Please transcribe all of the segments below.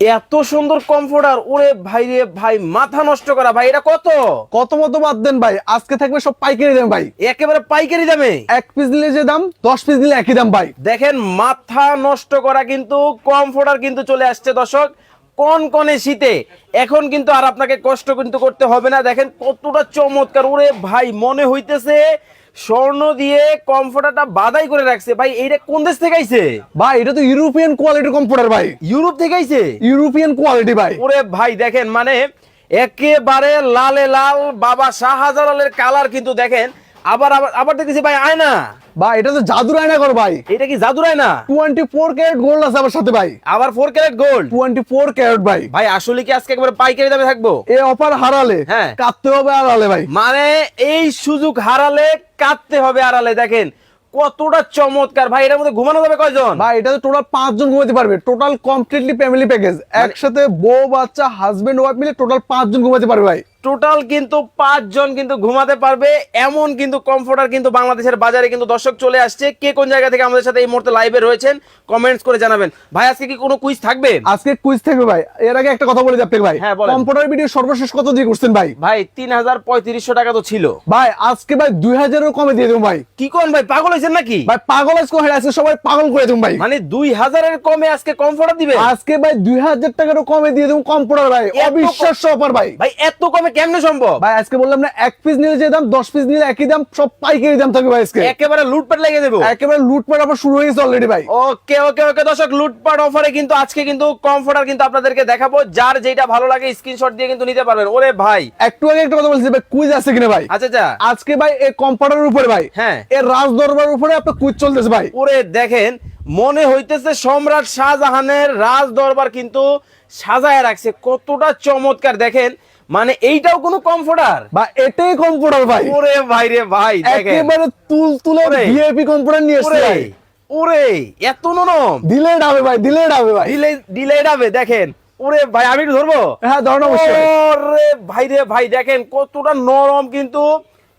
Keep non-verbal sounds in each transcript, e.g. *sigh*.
এত সুন্দর কমফোর্টার ওরে ভাই রে ভাই মাথা নষ্ট করা ভাই এটা কত? কত মতো বাদ দেন ভাই আজকে থাকবে সব পাইকারি দাম ভাই। একেবারে পাইকারি দামে? এক পিস নিলে যে দাম দশ পিস নিলে একই দাম ভাই। দেখেন মাথা নষ্ট করা কিন্তু কমফোর্টার কিন্তু চলে আসছে দর্শক। কোন কোনে শীতে। এখন কিন্তু আর আপনাকে কষ্ট কিন্তু করতে হবে না। দেখেন কতটা চমৎকার ওরে ভাই মনে হইতেছে স্বর্ণ দিয়ে কমফোর্টারটা বাদাই করে রাখছে। ভাই এটা কোন দেশ থেকে আইছে? ভাই এটা তো ইউরোপিয়ান কোয়ালিটির কম্পিউটার ভাই। ইউরোপ থেকে আইছে? ইউরোপিয়ান কোয়ালিটি ভাই। ওরে ভাই দেখেন মানে একেবারে লালে লাল বাবা শাহজালালের কালার কিন্তু দেখেন। আবার আবার আবার দেখতেছি ভাই আয়না। ভাই এটা তো জাদুর আয়না কর ভাই। এটা কি জাদুর আয়না? টোয়েন্টি ফোর ক্যারেট গোল্ড আছে আমার সাথে ভাই। আবার four carat gold twenty four carat ভাই। ভাই আসলে কি আজকে একবারে পাইকারি দামে থাকব? এই অফার হারালে হ্যাঁ। কাটতে হবে হারালে ভাই। মানে এই সুযোগ হারালে কাটতে হবে আড়ালে দেখেন। কতটা চমৎকার। ভাই এটার মধ্যে ঘুমানো যাবে কয়জন? ভাই এটা তো টোটাল পাঁচজন ঘুমাতে পারবে। টোটাল কমপ্লিটলি ফ্যামিলি প্যাকেজ একসাথে বউ বাচ্চা হাজবেন্ড ওয়াইফ মিলে টোটাল পাঁচজন ঘুমাতে পারবে ভাই। টোটাল কিন্তু পাঁচজন কিন্তু ঘুমাতে পারবে এমন কিন্তু কমফোর্টার কিন্তু বাংলাদেশের বাজারে কিন্তু দর্শক চলে আসছে। কে কোন জায়গা থেকে আমাদের সাথে এই মুহূর্তে লাইভে রয়েছেন কমেন্টস করে জানাবেন। ভাই আজকে কি কোনো কুইজ থাকবে? আজকে কুইজ থাকবে ভাই। এর আগে একটা কথা বলে যাবে ভাই। হ্যাঁ, কম্পিউটার ভিডিও সর্বশেষ কত দিয়ে করছেন ভাই? ভাই তিন হাজার পঁয়ত্রিশশো টাকা তো ছিল। ভাই আজকে ভাই দুই হাজারের কমে দিয়ে দেবো ভাই। কি কোন ভাই পাগল হয়েছেন নাকি? ভাই পাগল আজকে আজকে সবাই পাগল করে দেবো ভাই। মানে দুই হাজারের কমে আজকে কমফোর্টার দিবে? আজকে ভাই দুই হাজার টাকারও কমে দিয়ে দেবো কম্পিউটার ভাই। অবিশ্বাস্য অফার ভাই। ভাই এত কমে কেমনে সম্ভব? ভাই আজকে বললাম না এক পিস নিলে যে দাম দশ পিস নিলে একই দাম সব পাইকারি দাম থাকবে ভাই আজকে। একেবারে লুটপাট লেগে দেবো একেবারে লুটপাট আবার শুরু হয়ে গেছে অলরেডি ভাই। ওকে ওকে ওকে দর্শক লুটপাট অফারে কিন্তু আজকে কিন্তু কমফোর্টার কিন্তু আপনাদেরকে দেখাবো। যার যেটা ভালো লাগে স্ক্রিনশট দিয়ে কিন্তু নিতে পারবেন। ওরে ভাই। একটু আগে একটা কথা বলছি ভাই কুইজ আছে কিনা ভাই? আচ্ছা আচ্ছা। আজকে ভাই এই কম্পিউটারের উপরে ভাই হ্যাঁ। এর রাজ দরবার উপরে আপনার কুইজ চলতেছে ভাই। ওরে দেখেন মনে হইতেছে সম্রাট শাহজাহানের রাজ দরবার কিন্তু সাজায় রাখছে। কতটা চমৎকার দেখেন মানে এইটাও কোনো কমফোর্টার বা এটাই কম্পিউটার ভাই। ওরে ভাই রে ভাই একেবারে তুল তুলে। ভিআইপি কম্পিউটার নিয়ে এসছে ওরে এত নরম। দিলে ডাবে ভাই দিলে ডাবে ভাই। ডিলে ডিলে যাবে দেখেন। ওরে ভাই আমি একটু ধরবো? হ্যাঁ ধরুন অবশ্যই। ওরে ভাই রে ভাই দেখেন কতটা নরম কিন্তু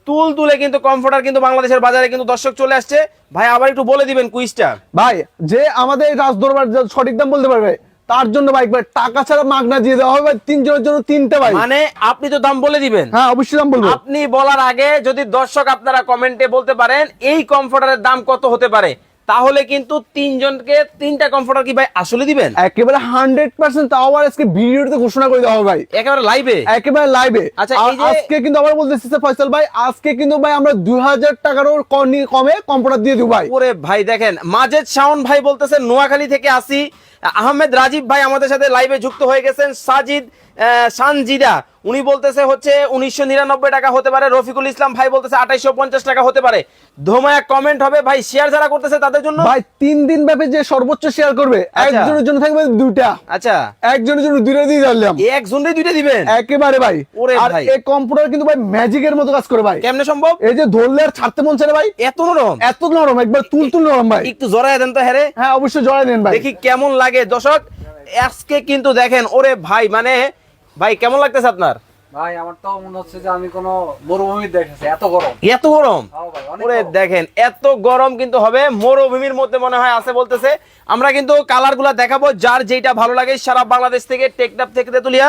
তুল তুলে কিন্তু কমফোর্টার কিন্তু বাংলাদেশের বাজারে কিন্তু দর্শক চলে আসছে। ভাই আবার একটু বলে দিবেন কুইজটা ভাই যে আমাদের এই রাজ দরবার সঠিক দাম বলতে পারবে তার জন্য ভাই ভাই টাকা ছাড়া মাগনা দিয়ে দেওয়া হবে ভাই তিনজনের জন্য তিনটে ভাই। মানে আপনি তো দাম বলে দিবেন। হ্যাঁ অবশ্যই দাম বলব। আপনি বলার আগে যদি দর্শক আপনারা কমেন্টে বলতে পারেন এই কমফোর্টারের দাম কত হতে পারে তাহলে কিন্তু তিনজনকে তিনটা কমফোর্টার কি ভাই আসলে দিবেন? একেবারে হান্ড্রেড পার্সেন্ট তাও আবার আজকে ভিডিওতে ঘোষণা করে দেওয়া হবে ভাই। একেবারে লাইভে একেবারে লাইভে আচ্ছা, আজকে কিন্তু আবার বলতেছি ফয়সাল ভাই আজকে কিন্তু ভাই আমরা দুই হাজার টাকারও কমে কমফোর্টার দিয়ে দিব ভাই। ওরে ভাই দেখেন মাজেদ শাওন ভাই বলতেছে নোয়াখালী থেকে আসি আহমেদ রাজীব ভাই আমাদের সাথে লাইভে যুক্ত হয়ে গেছেন সাজিদ সানজিদা উনি বলতেছে হচ্ছে উনিশশো নিরানব্বই টাকা হতে পারে রফিকুল ইসলাম ভাই বলতেছে আঠাইশো পঞ্চাশ টাকা হতে পারে। ধোমায়া কমেন্ট হবে ভাই শেয়ার যারা করতেছে তাদের জন্য? ভাই তিন দিন ব্যাপী যে সর্বোচ্চ শেয়ার করবে আচ্ছা। একজনের জন্য থাকবে দুইটা। আচ্ছা। একজনের জন্য দুইটা দিয়ে দিলাম। একজনই দুইটা দিবেন? একেবারে ভাই। ওরে ভাই। এই কম্পিউটার কিন্তু ভাই ম্যাজিকের মতো কাজ করে ভাই। কেমনে সম্ভব? এই যে ধরলে আর ছাড়তে মন চায় ভাই। এত নরম? এত নরম একবার তুল তুল নরম ভাই। একটু জড়াই দেন তো হ্যাঁ। হ্যাঁ অবশ্যই জড়াই দেন ভাই। দেখি কেমন লাগে দর্শক। আজকে কিন্তু দেখেন ওরে ভাই মানে ভাই কেমন লাগতেছে আপনার? ভাই আমার তো মনে হচ্ছে যে আমি কোনো মরুভূমি দেখেছি এত গরম। এত গরম? হ্যাঁ ওরে দেখেন এত গরম কিন্তু হবে মরুভূমির মধ্যে মনে হয় আছে বলতেছে। আমরা কিন্তু কালারগুলা দেখাবো যার যেটা ভালো লাগে সারা বাংলাদেশ থেকে টেকনাপ থেকে তেতুলিয়া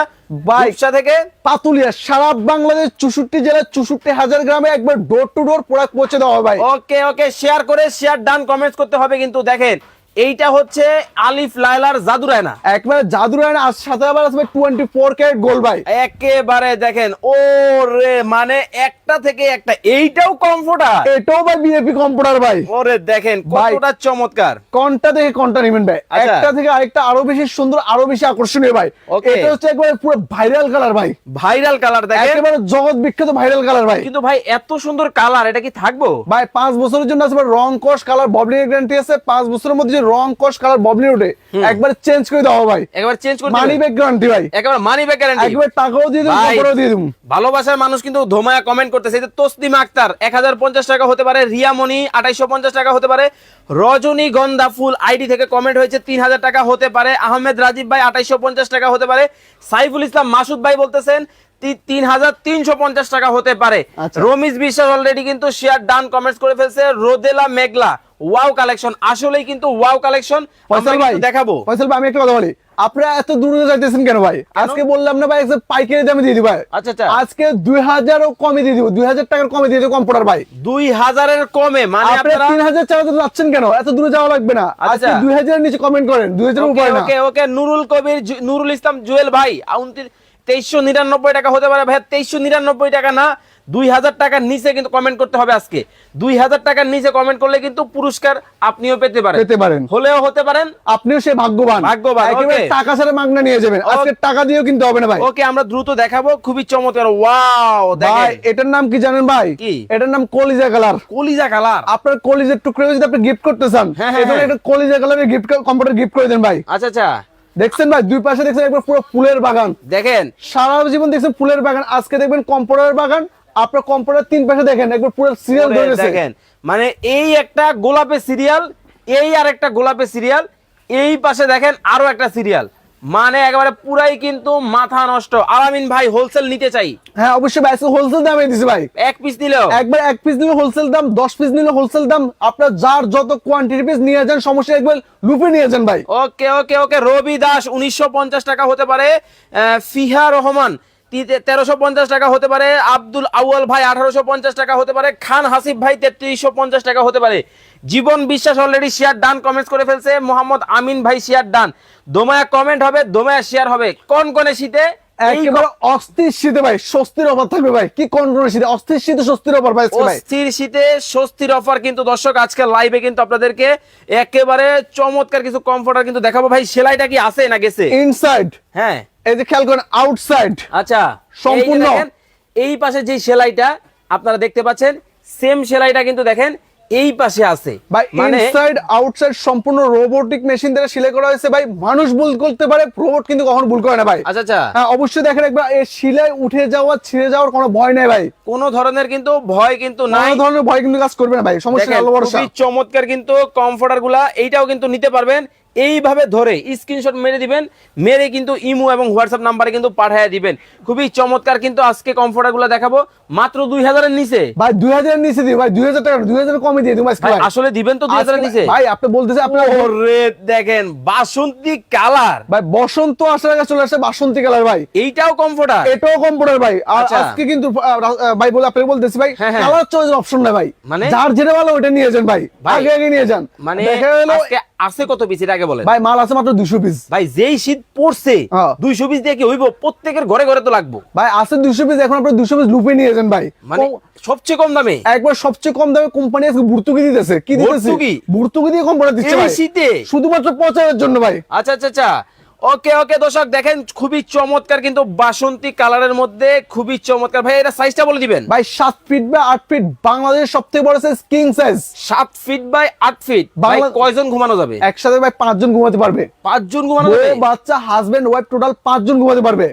ভাই। রূপসা থেকে। পাতুলিয়া সারা বাংলাদেশ চৌষট্টি জেলার চৌষট্টি হাজার গ্রামে একবার ডোর টু ডোর প্রোডাক্ট পৌঁছে দেওয়া হবে ভাই। ওকে ওকে শেয়ার করে শেয়ার ডান কমেন্টস করতে হবে কিন্তু দেখেন এইটা হচ্ছে আলিফ লাইলার জাদুরায়না একবারে জাদুর আয়না আর সাথে আবার আসবে টোয়েন্টি ফোর ক্যারেট গোল্ড ভাই। একেবারে দেখেন ও রে মানে একটা থেকে একটা এইটাও কমফোর্টার এটাও ভাই বিএপি কম্পিউটার ভাই। ওরে দেখেন কতটা চমৎকার। কোনটা থেকে কোনটা নেবেন ভাই? আচ্ছা। একটা থেকে আরেকটা আরও বেশি সুন্দর আরও বেশি আকর্ষণীয় ভাই. এটা হচ্ছে একবারে পুরো ভাইরাল কালার ভাই। ভাইরাল কালার দেখেন। একেবারে জগৎ বিখ্যাত ভাইরাল কালার ভাই। কিন্তু ভাই এত সুন্দর কালার এটা কি থাকব? ভাই পাঁচ বছরের জন্য আছে রং কস কালার ববলিং গ্যারান্টি আছে। পাঁচ বছরের মধ্যে রং কস কালার ববলিং ওঠে একবার চেঞ্জ করে হবে ভাই। একবার চেঞ্জ করে মানি ব্যাগ গ্যারান্টি ভাই। একেবারে মানি ব্যাক গ্যারান্টি একবার টাকাও দিয়ে ভাই। কাপড়ও দিয়ে দেবো। ভালোবাসার মানুষ কিন্তু ধোমায়া কমেন্ট করতেছে। এই যে তসলিমা আক্তার এক হাজার পঞ্চাশ টাকা হতে পারে। রিয়ামণি আঠাইশো পঞ্চাশ টাকা হতে পারে। রজনী গন্ধা ফুল আইডি থেকে কমেন্ট হয়েছে তিন হাজার টাকা হতে পারে। আহমেদ রাজীব ভাই আঠাইশো পঞ্চাশ টাকা হতে পারে। সাইফুল ইসলাম মাসুদ ভাই বলতেছেন তিন হাজার তিনশো পঞ্চাশ টাকা হতে পারে। আচ্ছা। রমিজ বিশ্বাস অলরেডি কিন্তু শেয়ার ডান কমেন্টস করে ফেলছে। রোদেলা মেঘলা ওয়াও কালেকশন আসলেই কিন্তু ওয়াও কালেকশন ফয়সাল ভাই দেখাবো। ফয়সাল ভাই আমি একটা কথা বলি। আপনারা এত দূরে যাইতেছেন কেন ভাই? আজকে বললাম না ভাই পাইকারি দামে দিয়ে দিই ভাই। আচ্ছা, আচ্ছা। আজকে দুই হাজারও কমে দিয়ে দিব। দুই হাজার টাকার কমে দিয়ে দিব কম্পিউটার ভাই। দুই হাজারের কমে মানে আপনারা আপনারা তিন হাজার চার হাজার যাচ্ছেন কেন? এত দূরে যাওয়া লাগবে না। আচ্ছা। আজকে দুই হাজারের নিচে কমেন্ট করেন। দুই হাজারের উপরে না। ওকে ওকে নুরুল কবির নুরুল ইসলাম জুয়েল ভাই তেইশশো নিরানব্বই টাকা হতে পারে ভাই তেইশশো নিরানব্বই টাকা না দুই হাজার টাকার নিচে কিন্তু কমেন্ট করতে হবে আজকে। দুই হাজার টাকার নিচে কমেন্ট করলে কিন্তু পুরস্কার আপনিও পেতে পারেন। পেতে পারেন। হলেও হতে পারেন। আপনিও সে ভাগ্যবান। ভাগ্যবান, টাকা ছাড়া মাগনা নিয়ে যাবেন। আজকে টাকা দিয়েও কিন্তু হবে না ভাই। ওকে আমরা দ্রুত দেখাবো। খুবই চমৎকার। ওয়াও ভাই এটার নাম কি জানেন ভাই? কি? এটার নাম কলিজা কালার। কলিজা কালার। আপনার কলিজের টুকরো যদি আপনি গিফট করতে চান হ্যাঁ, হ্যাঁ, এটা হ্যাঁ। একটা কলিজা কালারের গিফট কম্পিউটার গিফট করে দেন ভাই। আচ্ছা আচ্ছা। দেখছেন ভাই দুই পাশে দেখছেন একবার পুরো ফুলের বাগান। দেখেন। সারা জীবন দেখছেন ফুলের বাগান আজকে দেখবেন কম্পিউটারের বাগান আপনার কম্পিউটার তিন পাশে দেখেন একবার পুরো সিরিয়াল ধরে দেখেন। মানে এই একটা গোলাপের সিরিয়াল এই আর একটা গোলাপের সিরিয়াল এই পাশে দেখেন আরও একটা সিরিয়াল মানে একেবারে পুরাই কিন্তু মাথা নষ্ট। আলামিন ভাই হোলসেল নিতে চাই। হ্যাঁ অবশ্যই ভাই হোলসেল দামে দিছি ভাই। এক পিস নিলেও একবার এক পিস নিলে হোলসেল দাম দশ পিস নিলে হোলসেল দাম আপনার যার যত কোয়ান্টিটি পিস নিয়ে যান সমস্যা একবার লুপে নিয়ে যান ভাই। ওকে ওকে ওকে রবি দাস উনিশশো পঞ্চাশ টাকা হতে পারে। ফিহা রহমান তেরোশো পঞ্চাশ টাকা হতে পারে, আব্দুল আউয়াল ভাই আঠারোশো পঞ্চাশ টাকা হতে পারে, খান হাসিফ ভাই তেত্রিশশো পঞ্চাশ টাকা হতে পারে। জীবন বিশ্বাস অলরেডি শেয়ার ডান কমেন্টস করে ফেলছে, মোহাম্মদ আমিন ভাই শেয়ার ডান দোমায়া কমেন্ট হবে, দোমায়া শেয়ার হবে। কোন কোনে শীতে একেবারে অস্থির শীতে ভাই স্বস্তির অফার থাকবে ভাই। কি কন্ট্রোল শীতে? অস্থির শীতে স্বস্তির অফার ভাই। অস্থির শীতে স্বস্তির অফার কিন্তু দর্শক আজকে লাইভে কিন্তু আপনাদেরকে একেবারে চমৎকার কিছু কমফোর্টার কিন্তু দেখাবো। ভাই সেলাইটা কি আছে না গেছে? ইনসাইড হ্যাঁ। এই যে খেয়াল করেন আউটসাইড আচ্ছা সম্পূর্ণ। এই পাশে যে সেলাইটা আপনারা দেখতে পাচ্ছেন সেম সেলাইটা কিন্তু দেখেন এই পাশে আছে। ভাই মানে ইনসাইড আউটসাইড সম্পূর্ণ রোবোটিক মেশিন দ্বারা সিলাই করা হয়েছে। ভাই মানুষ ভুল করতে পারে রোবট কিন্তু কখনো ভুল করে না ভাই। আচ্ছা আচ্ছা। হ্যাঁ অবশ্যই দেখেন একবার এই সিলাই উঠে যাওয়া ছিঁড়ে যাওয়ার কোনো ভয় নেই ভাই। কোন ধরনের কিন্তু ভয় কিন্তু নাই। কোনো ধরনের ভয় কিন্তু কাজ করবে না ভাই। সমস্যা নেই, আল্লাহর আল্লাহ খুবই চমৎকার কিন্তু কমফোর্টারগুলা এইটাও কিন্তু নিতে পারবেন। এইভাবে ধরে স্ক্রিনশট মেরে দিবেন মেরে কিন্তু ইমো এবং হোয়াটসঅ্যাপ নাম্বারে কিন্তু পাঠিয়ে দিবেন। খুবই চমৎকার কিন্তু আজকে কমফোর্টারগুলা দেখাবো মাত্র দুই হাজারের নিচে। ভাই দুই হাজার নিচে দিই ভাই দুই হাজার টাকা দুই হাজার কমে দিয়ে দিই আসলে দিবেন তো দুই হাজারের নিচে। ভাই আপনি বলতেছে আপনার ওরে দেখেন বাসন্তী কালার ভাই বসন্ত আসার আগে চলে আসছে বাসন্তী কালার ভাই। এইটাও কমফোর্টার এটাও কম্পিউটার ভাই। আর আচ্ছা। আজকে কিন্তু ভাই বলে আপনাকে বলতেছি ভাই। কালার চয়েস অপশন নাই ভাই। মানে? যার যেটা ভালো ওটা নিয়ে যান ভাই। ভাই, আগে আগে নিয়ে যান। মানে দেখা গেলো আজকে আছে কত পিস এটা আগে বলেন। ভাই মাল আছে মাত্র দুশো পিস ভাই যেই শীত পড়ছে হ্যাঁ। দুইশো পিস দিয়ে কি হইব? প্রত্যেকের ঘরে ঘরে তো লাগবো। ভাই আছে দুশো পিস এখন আপনার দুশো পিস লুপে নিয়ে যান ভাই। মানে সবচেয়ে কম দামে? একবার সবচেয়ে কম দামে কোম্পানি আজকে ভর্তুকি দিতেছে। কি দিতেছে? ভর্তুকি? ভর্তুকি দিয়ে কম কোম্পানি দিচ্ছে এই ভাই। শীতে? শুধুমাত্র প্রচারের জন্য ভাই। আচ্ছা আচ্ছা আচ্ছা। ওকে ওকে দর্শক দেখেন খুবই চমৎকার কিন্তু বাসন্তী কালারের মধ্যে খুবই চমৎকার। ভাই এটা সাইজটা বলে দিবেন? ভাই সাত ফিট বা আট ফিট বাংলাদেশের সব থেকে বড় সাইজ কিং সাইজ সাত ফিট বাই আট ফিট ভাই কয়জন ঘুমানো যাবে? একসাথে ভাই পাঁচজন ঘুমাতে পারবে। পাঁচজন ঘুমানো যাবে? বাচ্চা হাজবেন্ড ওয়াইফ টোটাল পাঁচজন ঘুমাতে পারবে।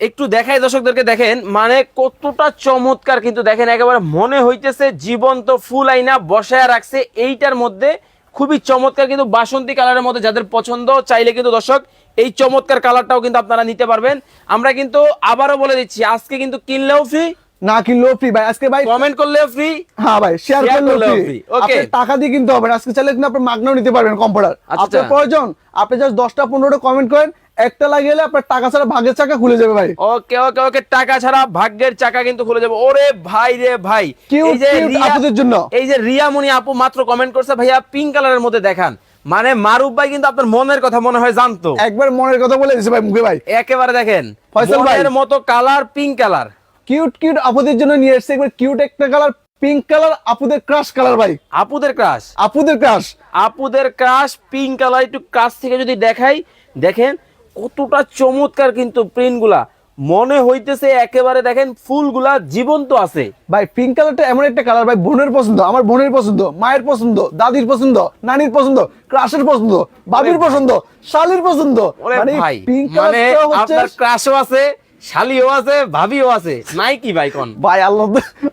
একটু দেখাই দর্শকদেরকে দেখেন মানে কতটা চমৎকার কিন্তু দেখেন একেবারে মনে হইতেছে জীবন্ত ফুল আইনা বসায় রাখছে। এইটার মধ্যে খুবই চমৎকার কিন্তু বাসন্তী কালারের মধ্যে যাদের পছন্দ চাইলে কিন্তু দর্শক এই চমৎকার কালারটাও কিন্তু আপনারা নিতে পারবেন। আমরা কিন্তু আবারও বলে দিচ্ছি আজকে কিন্তু কিনলেও ফ্রি না কিনলেও ফ্রি ভাই। আজকে ভাই কমেন্ট করলেও ফ্রি হ্যাঁ ভাই শেয়ার করলেও ফ্রি. আপনি টাকা দিয়ে কিনতে হবে আজকে চাইলে কিন্তু আপনি মাগনাও নিতে পারবেন কম্পিউটার আচ্ছা। আপনার প্রয়োজন আপনি জাস্ট দশটা পনেরোটা কমেন্ট করেন। একটা লাগিয়ে আপনার টাকা ছাড়া ভাগের চাকা খুলে যাবে ভাই। ওকে ওকে ওকে টাকা ছাড়া ভাগ্যের চাকা কিন্তু খুলে যাবে। ওরে ভাই রে ভাই। এই যে রিয়া- আপুদের জন্য। এই যে রিয়ামণি আপু মাত্র কমেন্ট করছে ভাইয়া পিঙ্ক কালারের মধ্যে দেখান। মানে মারুফ ভাই কিন্তু আপনার মনের কথা মনে হয় জানতো। একবার মনের কথা বলে দিছে ভাই মুখে ভাই। একেবারে দেখেন ফয়সাল ভাই। মনের মতো colour pink colour. Cute cute আপুদের জন্য নিয়ে এসেছে একবার কিউট একটা কালার পিঙ্ক কালার আপুদের ক্রাশ কালার ভাই। আপুদের ক্রাশ আপুদের ক্রাশ আপুদের ক্রাশ পিঙ্ক কালার একটু কাছ থেকে যদি দেখাই দেখেন কতটা চমৎকার কিন্তু প্রিন্টগুলা। মনে হইতেছে একেবারে দেখেন ফুলগুলা জীবন্ত আছে। ভাই পিঙ্ক কালারটা এমন একটা কালার ভাই বোনের পছন্দ আমার বোনের পছন্দ মায়ের পছন্দ দাদির পছন্দ নানির পছন্দ ক্রাশের পছন্দ বাবির পছন্দ শালির পছন্দ। মানে ভাই পিঙ্ক মানে কালারটা হচ্ছে আপনার ক্রাশও আছে শালিও আছে ভাবিও আছে নাই কি ভাই কোন? ভাই আল্লাহ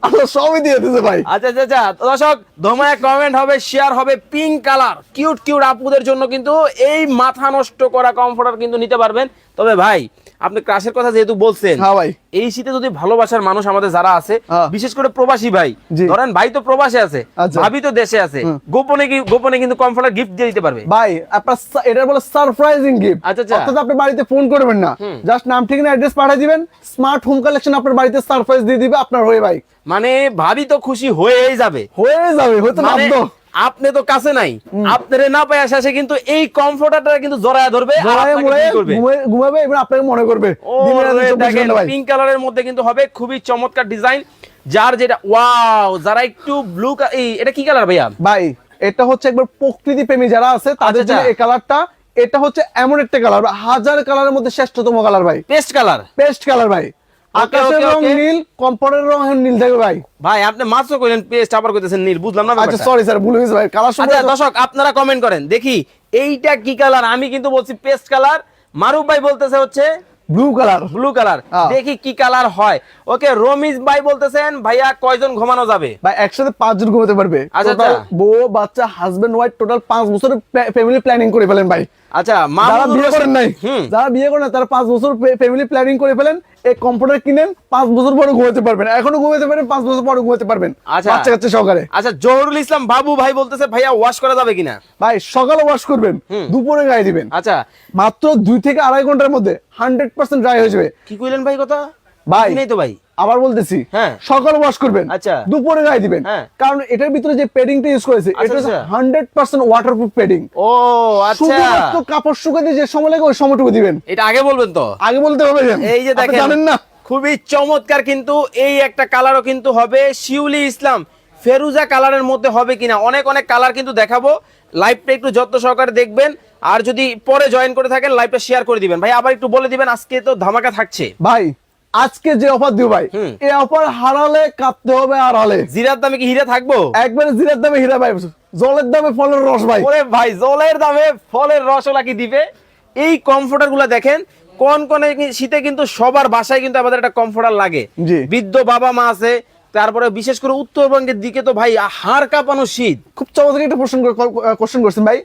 আল্লাহ সবই দিয়ে দিতেছে ভাই। আচ্ছা আচ্ছা আচ্ছা দর্শক ধমায় কমেন্ট হবে শেয়ার হবে পিঙ্ক কালার কিউট কিউট আপুদের জন্য কিন্তু এই মাথা নষ্ট করা কমফোর্টার কিন্তু নিতে পারবেন। তবে ভাই আপনি ক্রাশের কথা যেহেতু বলছেন হ্যাঁ এই শীতে যদি ভালোবাসার মানুষ আমাদের যারা আছে হ্যাঁ। বিশেষ করে প্রবাসী ভাই ধরেন ভাই তো প্রবাসে আছে আচ্ছা। ভাবি তো দেশে আছে গোপনে কি গোপনে কিন্তু কমফোর্টার গিফট দিয়ে দিতে পারবে? ভাই আপনার এটা বলে সারপ্রাইজিং গিফট আচ্ছা, আচ্ছা। অর্থাৎ আপনি বাড়িতে ফোন করবেন না। জাস্ট নাম ঠিকানা অ্যাড্রেস পাঠিয়ে দিবেন। স্মার্ট হোম কালেকশন আপনার বাড়িতে সারপ্রাইজ দিয়ে দিবে আপনার হয়ে ভাই। মানে ভাবি তো খুশি হয়েই যাবে। হয়ে যাবে হয়তো মানে বাধ্য আপনি তো কাছে নাই। আপনারে না পাই আসে কিন্তু এই কমফোর্টারটা কিন্তু জড়ায় ধরবে ঘুমাবে এবার আপনাকে মনে করবে। ও দিনের রাতে রে, 24 দেখেন ঘণ্টা ভাই। পিঙ্ক কালারের মধ্যে কিন্তু হবে খুবই চমৎকার ডিজাইন যার যেটা ওয়াও যারা একটু ব্লু এটা কি কালার ভাইয়া? ভাই এটা হচ্ছে একবার প্রকৃতি প্রেমী যারা আছে তাদের আচ্ছা, জন্য আচ্ছা। এই কালারটা এটা হচ্ছে এমন একটা কালার হাজার কালারের মধ্যে শ্রেষ্ঠতম কালার ভাই। পেস্ট কালার পেস্ট কালার ভাই। আকাশের রং নীল কম্পনের রং নীল থাকবে ভাই। ভাই আপনি মাত্র কইলেন পেস্ট আবার কইতেছেন নীল বুঝলাম না আচ্ছা সরি স্যার ভুলে গেছি ভাই। কালার আচ্ছা দর্শক আপনারা কমেন্ট করেন। দেখি এইটা কি কালার আমি কিন্তু বলছি পেস্ট কালার মারুফ ভাই বলতেছে হচ্ছে ব্লু কালার ব্লু কালার। দেখি কি কালার হয়। ওকে রমিজ ভাই বলতেছেন ভাইয়া কয়জন ঘুমানো যাবে? ভাই একসাথে পাঁচজন ঘুমাতে পারবে। আচ্ছা, আচ্ছা। বউ বাচ্চা হাজবেন্ড ওয়াইফ টোটাল পাঁচ বছরের ফ্যামিলি প্ল্যানিং করে ফেলেন ভাই। আচ্ছা যারা বিয়ে করেন নাই যারা বিয়ে করেন তারা পাঁচ বছর ফ্যামিলি প্ল্যানিং করে ফেলেন। এই কম্পিউটার কিনেন পাঁচ বছর পরে ঘুমাতে পারবেন। এখনও ঘুমাতে পারেন পাঁচ বছর পরে ঘুমাতে পারবেন। আচ্ছা। বাচ্চা কাচ্চা সহকারে। আচ্ছা জহরুল ইসলাম বাবু ভাই বলতেছে ভাইয়া ওয়াশ করা যাবে কিনা? ভাই সকালে ওয়াশ করবেন দুপুরে গায়ে দিবেন। আচ্ছা। মাত্র দুই থেকে আড়াই ঘণ্টার মধ্যে হান্ড্রেড পার্সেন্ট ড্রাই হয়ে যাবে। কি কইলেন ভাই কথা? ভাই। নেই তো ভাই। আবার বলতেছি হ্যাঁ। সকালে ওয়াশ করবেন আচ্ছা। দুপুরে গায়ে দিবেন। হ্যাঁ। কারণ এটার ভিতরে যে পেডিংটা ইউজ করেছে আচ্ছা, এটা। হান্ড্রেড পার্সেন্ট ওয়াটারপ্রুফ পেডিং ও আচ্ছা। কাপড় শুকাতে যে সময় লাগে ওই সময়টুকু দিবেন। এটা আগে বলবেন তো? আগে বলতে হবে এই যে দেখেন জানেন না। খুবই চমৎকার কিন্তু এই একটা কালারও কিন্তু হবে শিউলি ইসলাম। ফেরুজা কালারের মধ্যে হবে কিনা অনেক অনেক কালার কিন্তু দেখাবো। লাইভটা একটু যত্ন সহকারে দেখবেন। আর যদি পরে জয়েন করে থাকেন লাইভটা শেয়ার করে দিবেন। ভাই আবার একটু বলে দিবেন আজকে তো ধামাকা থাকছে। ভাই আজকে যে অফার দিও ভাই এই অফার হারালে কাঁদতে হবে আর হলে। জিরার দামে কি হিরে থাকব? একবারে জিরার দামে হীরা ভাই জলের দামে ফলের রস ভাই। ওরে ভাই জলের দামে ফলের রসলা কি দিবে? এই কমফোর্টারগুলা দেখেন কোন কোন শীতে কিন্তু সবার বাসায় কিন্তু আমাদের একটা কমফোর্টার লাগে। বৃদ্ধ বাবা মা আছে তারপরে বিশেষ করে উত্তরবঙ্গের দিকে তো ভাই হাড় কাঁপানো শীত। খুব চমৎকার একটা প্রশ্ন কোশ্চেন করছেন ভাই।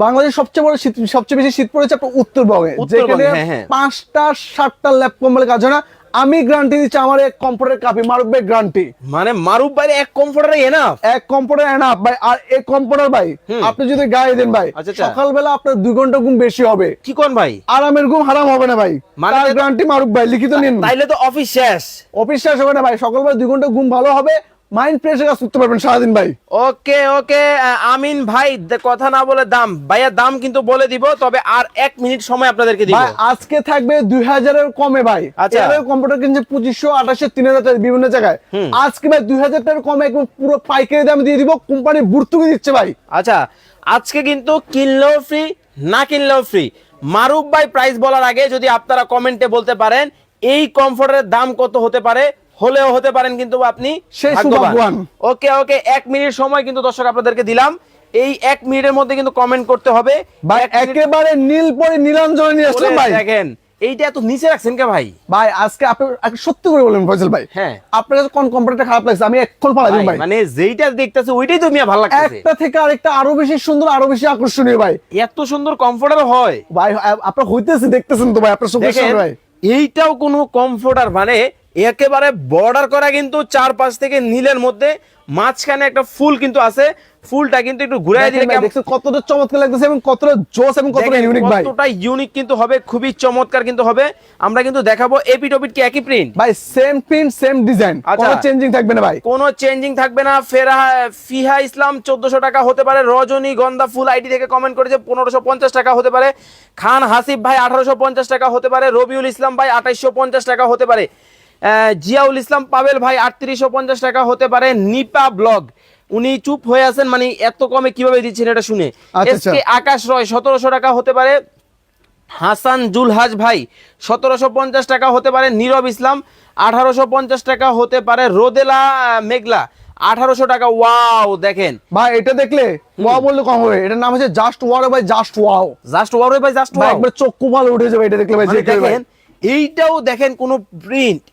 বাংলাদেশের সবচেয়ে বড় শীত সবচেয়ে বেশি শীত পড়েছে আপনার উত্তরবঙ্গে। উত্তরবঙ্গে, যেখানে হ্যাঁ, হ্যাঁ। পাঁচটা সাতটা ল্যাপ কম্বল কাজ হয় না আমি গ্যারান্টি দিচ্ছি আমার এক কম্পিউটার কাপি মারুফ ভাই গ্যারান্টি মানে মারুফ ভাই এক কম্পিউটার এনাফ এক কম্পিউটার এনাফ ভাই। আর এক কম্পিউটার ভাই আপনি যদি গায়ে দেন ভাই সকাল বেলা সকালবেলা আপনার দুই ঘণ্টা ঘুম বেশি হবে। কি কোন ভাই? আরামের ঘুম হারাম হবে না ভাই। মানে মানে গ্যারান্টি মারুফ ভাই লিখিত নিন। তাইলে তো অফিস শেষ। অফিস শেষ হবে না ভাই। সকালবেলা দুই ঘণ্টা ঘুম ভালো হবে মাইন্ড ফ্রেশে কাজ করতে পারবেন সারাদিন ভাই। ওকে ওকে আমিন ভাই কথা না বলে দাম। ভাইয়া দাম কিন্তু বলে দিব তবে আর এক মিনিট সময় আপনাদেরকে দিব। আজকে থাকবে দুই হাজারের কমে ভাই। আচ্ছা। কম্পিউটার কিনছে পঁচিশশো আঠাশশো তিন হাজার বিভিন্ন জায়গায়। আজকে ভাই দুই হাজার টাকার কমে একদম পুরো পাইকারি দাম দিয়ে দিব কোম্পানি ভর্তুকি দিচ্ছে ভাই। আচ্ছা আজকে কিন্তু কিনলেও ফ্রি না কিনলেও ফ্রি মারুফ ভাই প্রাইস বলার আগে যদি আপনারা কমেন্টে বলতে পারেন এই কমফোর্টের দাম কত হতে পারে? হলেও হতে পারেন কিন্তু আপনি। ওকে ওকে এক মিনিট সময় কিন্তু দর্শক আপনাদেরকে দিলাম। এই এক মিনিটের মধ্যে কিন্তু কমেন্ট করতে হবে। একেবারে নীল পরে নীলাঞ্জনে নিয়ে আসলাম ভাই। দেখেন এইটা এত নিচে রাখছেন কে ভাই? ভাই আজকে আপনি সত্যি করে ফয়সাল ভাই। হ্যাঁ। আপনার কাছে কোন কম্পিউটারটা খারাপ লাগছে? আমি ফালাই ভাই মানে যেইটা দেখতেছে ওইটাই তো মিয়া ভালো লাগতেছে। একটা থেকে আরেকটা আরও বেশি সুন্দর আরও বেশি আকর্ষণীয় ভাই। এত সুন্দর কমফোর্টার হয়। ভাই আপনার হইতেছে দেখতেছেন তো ভাই আপনার ভাই। এইটাও কোনো কমফোর্টার মানে একেবারে বর্ডার করা কিন্তু চার পাঁচ থেকে নীলের মধ্যে মাঝখানে একটা ফুল কিন্তু আছে। ফুলটা কিন্তু একটু ঘুরাই দিলে দেখছেন কতটা চমৎকার লাগতেছে এবং কতটা জোস এবং কতটা ইউনিক ভাই। কতটা ইউনিক কিন্তু হবে খুবই চমৎকার কিন্তু হবে। আমরা কিন্তু দেখাবো এপিট ওপিট কি একই প্রিন্ট ভাই সেম প্রিন্ট সেম ডিজাইন। কোনো চেঞ্জিং থাকবে না ভাই। কোনো চেঞ্জিং থাকবে না। ফেরা ফিহা ইসলাম চোদ্দশো টাকা হতে পারে। রজনী গন্ধা ফুল আইডি থেকে কমেন্ট করেছে পনেরোশো পঞ্চাশ টাকা হতে পারে। খান হাসিফ ভাই আঠারোশো পঞ্চাশ টাকা হতে পারে। রবিউল ইসলাম ভাই আঠাইশশো পঞ্চাশ টাকা হতে পারে। জিয়াউল ইসলাম পাবেল ভাই আটত্রিশশো পঞ্চাশ টাকা হতে পারে নিপা ব্লগ। উনি চুপ হয়ে আছেন মানে এত কমে কীভাবে দিচ্ছেন এটা শুনে? আচ্ছা, এসকে আকাশ রয় সতেরোশো টাকা হতে পারে হাসান জুলহাজ ভাই সতেরোশো পঞ্চাশ টাকা হতে পারে নীরব ইসলাম আঠারোশো পঞ্চাশ টাকা হতে পারে রোদেলা মেঘলা আঠারোশো টাকা ওয়াও দেখেন। ভাই এটা দেখলে ওয়াও বললে কম হবে। এটার নাম হচ্ছে জাস্ট ওয়াও ভাই জাস্ট ওয়াও। জাস্ট ওয়াও ভাই জাস্ট ভাই একবার চক্ষু ভালো উঠে যাবে এটা দেখলে ভাই মানে ভাই। দেখেন এইটাও দেখেন কোনো প্রিন্ট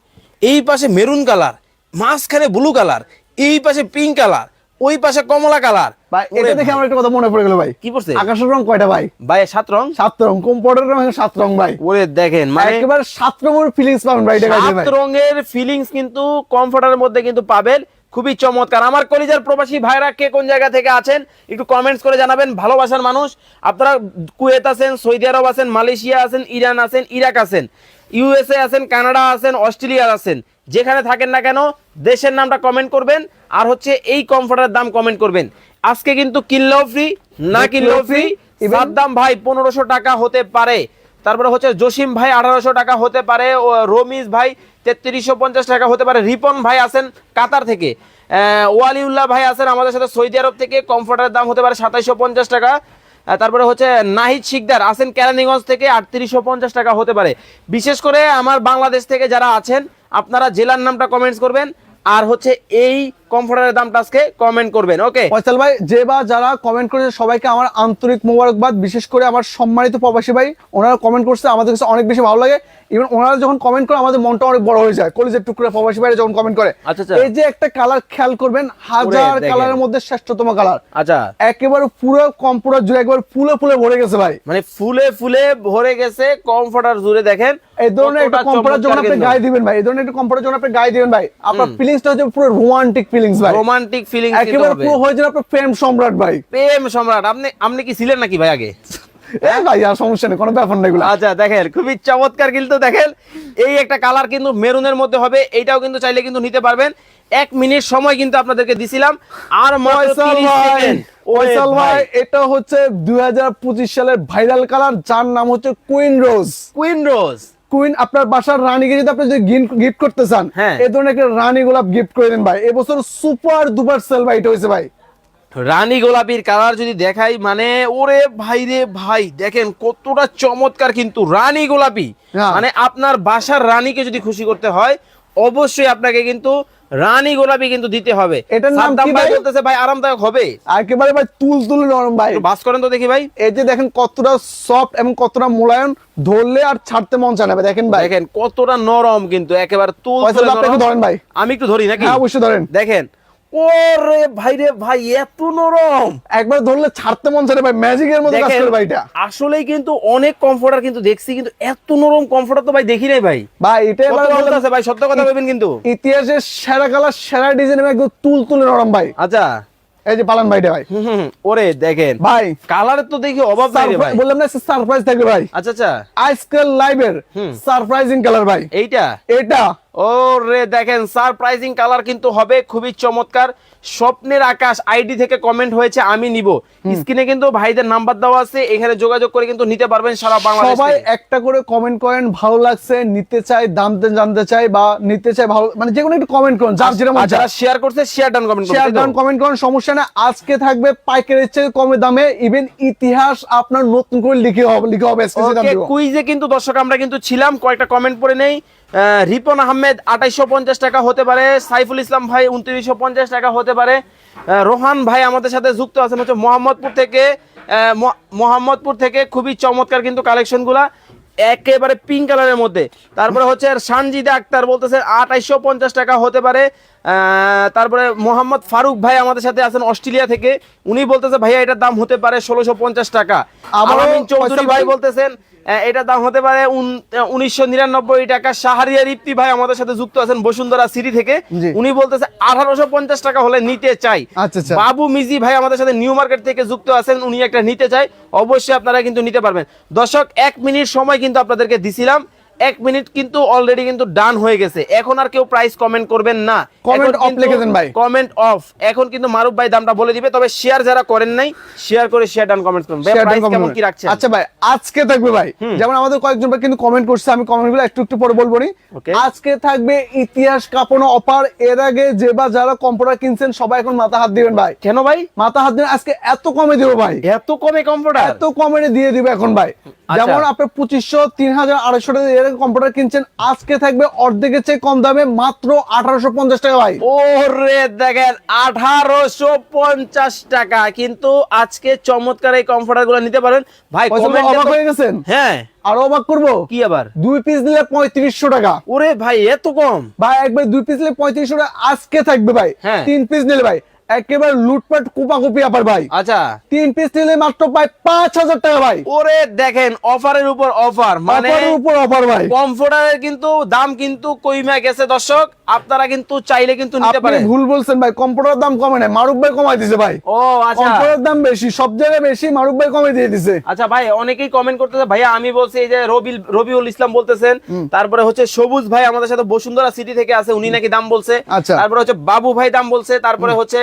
এই পাশে মেরুন কালার মাঝখানে ব্লু কালার এই পাশে পিঙ্ক কালার ওই পাশে কমলা কালার। ভাই এটা দেখে আমার একটা কথা মনে পড়ে গেল ভাই। কি পড়ছে? আকাশের রং কয়টা ভাই? ভাই সাত রং। সাত রং কম্পিউটার রং সাত রং ভাই। ওরে দেখেন মানে একেবারে সাত রঙের ফিলিংস পাবেন ভাই এটা সাত রঙের ফিলিংস কিন্তু কমফোর্টারের মধ্যে কিন্তু পাবেন। খুবই চমৎকার। আমার কলিজার প্রবাসী ভাইরা কে কোন জায়গা থেকে আছেন একটু কমেন্টস করে জানাবেন। ভালোবাসার মানুষ আপনারা কুয়েত আছেন সৌদি আরব আছেন মালয়েশিয়া আছেন ইরান আছেন ইরাক আছেন। ইউএসএ আছেন কানাডা আছেন অস্ট্রেলিয়া আছেন যেখানে থাকেন না কেন দেশের নামটা কমেন্ট করবেন আর হচ্ছে এই কমফোর্টারের দাম কমেন্ট করবেন। আজকে কিন্তু কিনলেও ফ্রি না কিনলেও ফ্রি Even- দাম ভাই পনেরোশো টাকা হতে পারে। তারপরে হচ্ছে জসিম ভাই আঠারোশো টাকা হতে পারে ও রমিজ ভাই তেত্রিশশো পঞ্চাশ টাকা হতে পারে রিপন ভাই আছেন কাতার থেকে। ওয়ালিউল্লাহ ভাই আছেন আমাদের সাথে সৌদি আরব থেকে কমফোর্টারের দাম হতে পারে সাতাইশশো পঞ্চাশ টাকা। তারপরে হচ্ছে নাহিদ শিকদার আছেন কেরানীগঞ্জ থেকে আটত্রিশশো পঞ্চাশ টাকা হতে পারে। বিশেষ করে আমার বাংলাদেশ থেকে যারা আছেন, আপনারা জেলার নামটা কমেন্টস করবেন। আর হচ্ছে এই কমফোর্টারের দামটা আজকে কমেন্ট করবেন ওকে ফয়সাল ভাই যে বা যারা কমেন্ট করেছে সবাইকে আমার আন্তরিক মোবারকবাদ বিশেষ করে আমার সম্মানিত প্রবাসী ভাই ওনারা কমেন্ট করছে আমাদের কাছে অনেক বেশি ভালো লাগে। ইভেন ওনারা যখন কমেন্ট করে আমাদের মনটা অনেক বড় হয়ে যায়। কলেজের টুকরা প্রবাসী ভাইরা যখন কমেন্ট করে। আচ্ছা, আচ্ছা। এই যে একটা কালার খেয়াল করবেন হাজার কালারের মধ্যে শ্রেষ্ঠতম কালার আচ্ছা। একেবারে পুরো কম্পিউটার জুড়ে একবার ফুলে ফুলে ভরে গেছে ভাই। মানে ফুলে ফুলে ভরে গেছে কমফোর্টার জুড়ে দেখেন। এই ধরনের একটা কম্পিউটার যখন আপনি গায়ে দিবেন ভাই এই ধরনের একটা কম্পিউটার যখন আপনি গায়ে দিবেন ভাই। আপনার ফিলিংসটা হচ্ছে পুরো রোমান্টিক ফিলিংস ভাই। রোমান্টিক ফিলিং একেবারে পুরো হয়ে যাবে আপনার প্রেম সম্রাট ভাই। প্রেম সম্রাট। আপনি আপনি কি ছিলেন নাকি ভাই আগে? *laughs* ভাই আর সমস্যা নেই কোনো ব্যাপার না আচ্ছা দেখেন খুবই চমৎকার কিন্তু দেখেন এই একটা কালার কিন্তু মেরুনের মধ্যে হবে এইটাও কিন্তু চাইলে কিন্তু নিতে পারবেন। এক মিনিট সময় কিন্তু আপনাদেরকে দিছিলাম। আর মাত্র ফয়সাল 30 ভাই সেকেন্ড। ওরে ফয়সাল ভাই। ভাই এটা হচ্ছে দুই হাজার পঁচিশ সালের ভাইরাল কালার যার নাম হচ্ছে queen rose queen rose queen আপনার বাসার রানীকে যদি আপনি যদি গিফট করতে চান হ্যাঁ। এই ধরনের একটা রানী গোলাপ গিফট করে দেন ভাই এবছর সুপার দুপার সেল ভাই এটা হয়েছে ভাই রানী গোলাপির কালার যদি দেখাই মানে ওরে ভাই রে ভাই দেখেন কতটা চমৎকার কিন্তু রানী গোলাপি হ্যাঁ। মানে আপনার বাসার রানীকে যদি খুশি করতে হয় অবশ্যই আপনাকে কিন্তু রানী গোলাপি কিন্তু দিতে হবে। এটার নাম দাম কি ভাই? বলতেছে ভাই আরামদায়ক হবে। একেবারে ভাই তুল তুল নরম ভাই। বাস করেন তো দেখি ভাই। এই যে দেখেন কতটা সফট এবং কতটা মোলায়ম ধরলে আর ছাড়তে মন চায় না ভাই। দেখেন ভাই। দেখেন কতটা নরম কিন্তু একেবারে তুল। ধরেন ভাই। আমি একটু ধরি নাকি? হ্যাঁ অবশ্যই ধরেন। দেখেন ওরে ভাই রে ভাই এত নরম। একবার ধরলে ছাড়তে মন চায় ভাই ম্যাজিকের মতো কাজ করে ভাই এটা আসলেই কিন্তু অনেক কমফোর্টার কিন্তু দেখছি কিন্তু এত নরম কমফোর্টার তো ভাই দেখি নাই ভাই। ভাই এটা এবার বলতে- আছে ভাই সত্য কথা বলবেন কিন্তু। ইতিহাসের সেরা কালার সেরা ডিজাইন একদম তুল তুলে নরম ভাই। আচ্ছা। এই যে পালান ভাইটা ভাই। ওরে দেখেন। ভাই। কালারের তো দেখি অভাব নাই রে ভাই। বললাম না সারপ্রাইজ থাকবে ভাই। আচ্ছা আচ্ছা। আজকাল লাইভের। সারপ্রাইজিং কালার ভাই। এইটা? এটা। ওরে দেখেন সারপ্রাইজিং কালার কিন্তু হবে খুবই চমৎকার। স্বপ্নের আকাশ আইডি থেকে কমেন্ট হয়েছে আমি নিব। স্ক্রিনে কিন্তু ভাইদের নাম্বার দেওয়া আছে এখানে যোগাযোগ করে কিন্তু নিতে পারবেন সারা বাংলাদেশ। সবাই একটা করে কমেন্ট করেন ভালো লাগছে নিতে চাই দাম জানতে চাই বা নিতে চাই ভালো মানে যে কোনো একটু কমেন্ট করুন যার যেটা মন যারা শেয়ার করছে share done comment share done comment করেন সমস্যা না আজকে থাকবে পাইকারের চেয়ে কমে দামে ইভেন ইতিহাস আপনার নতুন করে লিখে হবে লিখে হবে। কুইজে কিন্তু দর্শক আমরা কিন্তু ছিলাম কয়েকটা কমেন্ট পড়ে নেই। রিপন আহমেদ আঠাইশো পঞ্চাশ টাকা হতে পারে সাইফুল ইসলাম ভাই উনত্রিশশো পঞ্চাশ টাকা হতে পারে। রোহান ভাই আমাদের সাথে যুক্ত আছেন হচ্ছে মোহাম্মদপুর থেকে মোহাম্মদপুর থেকে খুবই চমৎকার কিন্তু কালেকশনগুলা একেবারে পিঙ্ক কালারের মধ্যে। তারপরে হচ্ছে সানজিদা আক্তার বলতেছে আঠাইশো পঞ্চাশ টাকা হতে পারে। তারপরে মোহাম্মদ ফারুক ভাই আমাদের সাথে আছেন অস্ট্রেলিয়া থেকে। উনি বলতেছে ভাইয়া এটার দাম হতে পারে ষোলোশো পঞ্চাশ টাকা। আলামিন চৌধুরী ভাই- বলতেছেন এটার দাম হতে পারে উনিশশো নিরানব্বই টাকা। শাহরিয়া রিপ্তি ভাই আমাদের সাথে যুক্ত আছেন বসুন্ধরা সিটি থেকে। উনি বলতেছে আঠারোশো পঞ্চাশ টাকা হলে নিতে চাই। আচ্ছা, আচ্ছা। বাবু মিজি ভাই আমাদের সাথে নিউ মার্কেট থেকে যুক্ত আছেন উনি একটা নিতে চাই। অবশ্যই আপনারা কিন্তু নিতে পারবেন। দশক এক মিনিট সময় কিন্তু আপনাদেরকে দিছিলাম। এক মিনিট কিন্তু অলরেডি কিন্তু ডান হয়ে গেছে। এখন আর কেউ প্রাইস কমেন্ট করবেন না। Comment off লিখে দেন ভাই। কমেন্ট অফ এখন কিন্তু মারুফ ভাই দামটা বলে দিবে তবে শেয়ার যারা করেন নাই শেয়ার করে শেয়ার ডান কমেন্ট করুন। ভাই প্রাইস কেমন কি রাখছেন? আচ্ছা ভাই আজকে থাকবে ভাই। যেমন আমাদের কয়েকজন ভাই কিন্তু কমেন্ট করছে আমি কমেন্টগুলো একটু একটু পরে বলব নি। আজকে থাকবে ইতিহাস কাঁপানো অফার এর আগে যে বা যারা কম্পিউটার কিনছেন সবাই এখন মাথা হাত দিবেন ভাই। কেন ভাই? মাথা হাত দিবেন আজকে এত কমে দেবো ভাই। এত কমে কম্পিউটার এত কমে দিয়ে দিবে এখন ভাই। আচ্ছা। যেমন আপনার পঁচিশশো তিন হাজার আড়াইশো টাকা টাকা কম্পিউটার কিনছেন আজকে থাকবে অর্ধেকের চেয়ে কম দামে মাত্র আঠারোশো পঞ্চাশ টাকা ভাই। ওরে দেখেন আঠারোশো পঞ্চাশ টাকা। কিন্তু আজকে চমৎকার এই কমফোর্টারগুলো নিতে পারেন। ভাই অবাক হয়ে গেছেন? হ্যাঁ। আরও অবাক করব? কি আবার? দুই পিস নিলে পঁয়ত্রিশশো টাকা। ওরে ভাই এত কম? ভাই একবার দুই পিস নিলে পঁয়ত্রিশশো টাকা আজকে থাকবে ভাই। হ্যাঁ। তিন পিস নিলে ভাই একেবারে লুটপাট কুপাকুপি আপার ভাই। আচ্ছা। তিন পিস নিলে মাত্র ভাই পাঁচ হাজার টাকা ভাই। ওরে দেখেন অফারের উপর অফার মানে উপর অফার ভাই। কমফোর্টারের কিন্তু দাম কিন্তু কইমা গেছে দর্শক আপনারা কিন্তু চাইলে কিন্তু নিতে আপনি পারেন। ভুল বলছেন ভাই কম্পিউটার দাম কমে নাই মারুফ ভাই কমাই দিছে ভাই। ও আচ্ছা। কম্পিউটার দাম বেশি সব জায়গায় বেশি মারুফ ভাই কমাই দিয়ে দিছে। আচ্ছা ভাই অনেকেই কমেন্ট করতেছে ভাইয়া আমি বলছি এই যে রবিল রবিউল ইসলাম বলতেছেন তারপরে হচ্ছে সবুজ ভাই আমাদের সাথে বসুন্ধরা সিটি থেকে আছে উনি নাকি দাম বলছে। আচ্ছা। তারপরে হচ্ছে বাবু ভাই দাম বলছে তারপরে হচ্ছে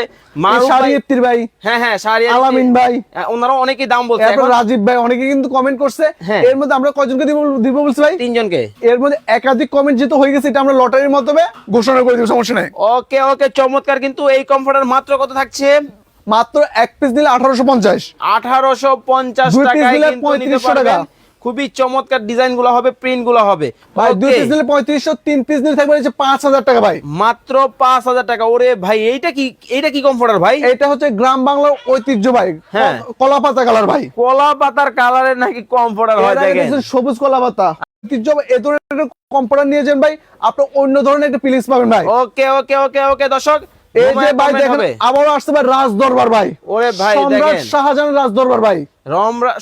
ভাই হ্যাঁ হ্যাঁ আলামিন ভাই। হ্যাঁ, ওনারা অনেকেই দাম বলছে। এখন রাজীব ভাই অনেকে কিন্তু কমেন্ট করছে। এর মধ্যে আমরা কয়জনকে দিব দিব বলছি ভাই? তিনজনকে। এর মধ্যে একাধিক কমেন্ট যেহেতু হয়ে গেছে এটা আমরা লটারির মাধ্যমে ঘোষণা করে দিব সমস্যা নাই। ওকে ওকে চমৎকার। কিন্তু এই কমফোর্টার মাত্র কত থাকছে? মাত্র এক পিস নিলে আঠারোশো পঞ্চাশ। আঠারোশো পঞ্চাশ দুই piece টাকায় নিলে কিন্তু নিতে 3500 টাকা। খুবই চমৎকার ডিজাইনগুলো হবে প্রিন্টগুলো হবে। ভাই দুই পিস নিলে পঁয়ত্রিশশো তিন পিস নিলে থাকবে হচ্ছে পাঁচ হাজার টাকা ভাই। মাত্র পাঁচ হাজার টাকা। ওরে ভাই এইটা কি এইটা কি কমফোর্টার ভাই? এটা হচ্ছে গ্রাম বাংলার ঐতিহ্য ভাই। হ্যাঁ। কলা পাতা কালার ভাই। কলা পাতার কালারের নাকি কমফোর্টার হয় দেখেন। সবুজ কলা পাতা ঐতিহ্য এ ধরনের নিয়ে যান ভাই? আপনি অন্য ধরনের একটা প্লিজ পাবেন ভাই। ওকে ওকে ওকে ওকে দর্শক এই যে ভাই দেখেন। আবারও আসছে ভাই রাজ দরবার ভাই। ওরে ভাই সম্রাট দেখেন। শাহজাহান রাজ দরবার ভাই।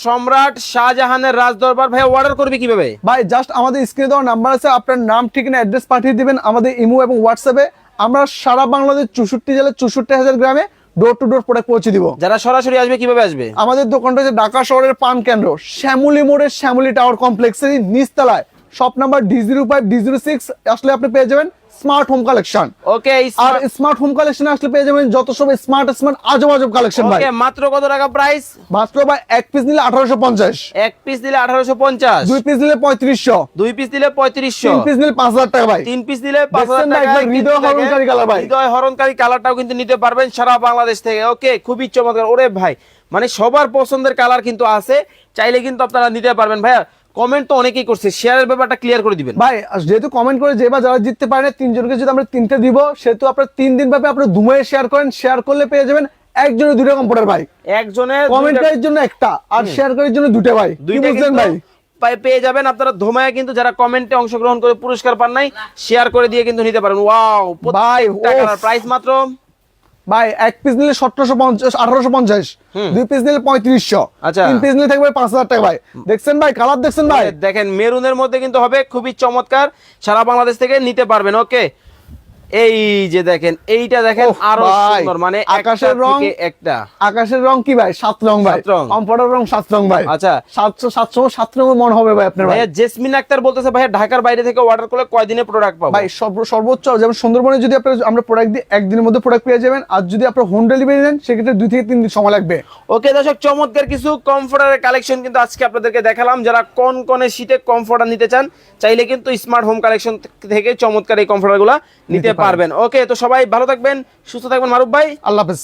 সম্রাট শাহজাহানের রাজদরবার ভাই অর্ডার করবে কীভাবে? ভাই জাস্ট আমাদের স্ক্রিনে দেওয়া নাম্বার আছে আপনার নাম ঠিকানা অ্যাড্রেস পাঠিয়ে দিবেন আমাদের ইমো এবং হোয়াটসঅ্যাপে আমরা সারা বাংলাদেশ চৌষট্টি জেলার চৌষট্টি হাজার গ্রামে ডোর টু ডোর প্রোডাক্ট পৌঁছে দিব। যারা সরাসরি আসবে কীভাবে আসবে? আমাদের দোকানটা হচ্ছে ঢাকা শহরের পান কেন্দ্র শ্যামলী মোড়ের শ্যামলী টাওয়ার কমপ্লেক্সের নিচতলায়। Shop number D zero five D zero six আসলে আপনি পেয়ে যাবেন। স্মার্ট হোম কালেকশন ওকে আর স্মার্ট হোম কালেকশন আসলে পেয়ে যাবেন যত সব স্মার্ট স্মার্ট আজব আজব কালেকশন ভাই। ওকে মাত্র কত টাকা প্রাইস মাত্র ভাই এক পিস নিলে আঠারোশো পঞ্চাশ। এক পিস দিলে আঠারোশো পঞ্চাশ। দুই পিস নিলে পঁয়ত্রিশশো। দুই পিস দিলে পঁয়ত্রিশশো। তিন পিস নিলে পাঁচ হাজার টাকা ভাই। তিন পিস পাঁচ হাজার টাকা হৃদয় হরণকারী কালার ভাই। হৃদয় হরণকারী কালারটাও কিন্তু নিতে পারবেন সারা বাংলাদেশ থেকে। ওকে খুবই চমৎকার। ওরে ভাই মানে সবার পছন্দের কালার কিন্তু আছে। চাইলে কিন্তু আপনারা নিতে পারবেন ভাইয়া। কমেন্ট তো অনেকেই করছে শেয়ারের ব্যাপারটা ক্লিয়ার করে দিবেন। ভাই যেহেতু কমেন্ট করে যে বা যারা জিততে পারে না তিনজনকে যদি আমরা তিনটে দিব সেহেতু আপনার তিন দিন ব্যাপী আপনার দুমায় শেয়ার করেন শেয়ার করলে পেয়ে যাবেন একজনের দুটো কম্পিউটার ভাই। একজনের কমেন্ট করার জন্য একটা আর শেয়ার করার জন্য দুটো ভাই। দুই বুঝছেন ভাই? পেয়ে যাবেন আপনারা ধোমায় কিন্তু যারা কমেন্টে অংশগ্রহণ করে পুরস্কার পান নাই শেয়ার করে দিয়ে কিন্তু নিতে পারেন। ওয়াও ভাই। প্রাইস মাত্র ভাই এক পিস নিলে সতেরোশো পঞ্চাশ আঠারোশো পঞ্চাশ। দুই পিস নিলে পঁয়ত্রিশশো। আচ্ছা। তিন পিস নিলে থাকবে পাঁচ হাজার টাকা ভাই। দেখছেন ভাই কালার দেখছেন ভাই? দেখেন মেরুনের মধ্যে কিন্তু হবে খুবই চমৎকার। সারা বাংলাদেশ থেকে নিতে পারবেন ওকে এই যে দেখেন এইটা দেখেন আরও সুন্দর মানে আকাশের রং, একটা। আকাশের রং কি ভাই? সাত রং ভাই। সাত রং। সাত রং ভাই। আচ্ছা। সাতশো সাতশো সাত রঙ মন হবে ভাই আপনার ভাই। জেসমিন আক্তার বলতেছে ভাইয়া ঢাকার বাইরে থেকে অর্ডার করলে কয়দিনে প্রোডাক্ট পাবো? ভাই সর্বোচ্চ যেমন সুন্দরবনে যদি আপনার আমরা প্রোডাক্ট দিই একদিনের মধ্যে প্রোডাক্ট পেয়ে যাবেন আর যদি আপনার হোম ডেলিভারি দেন সেক্ষেত্রে দুই থেকে তিন দিন সময় লাগবে। ওকে দর্শক চমৎকার কিছু কমফোর্টারের কালেকশন কিন্তু আজকে আপনাদেরকে দেখালাম। যারা কোন কোনে শীতে কমফোর্টার নিতে চান চাইলে কিন্তু স্মার্ট হোম কালেকশন থেকে চমৎকার এই কমফোর্টারগুলো নিতে পারবেন। ওকে তো সবাই ভালো থাকবেন সুস্থ থাকবেন মারুফ ভাই। আল্লাহ হাফেজ।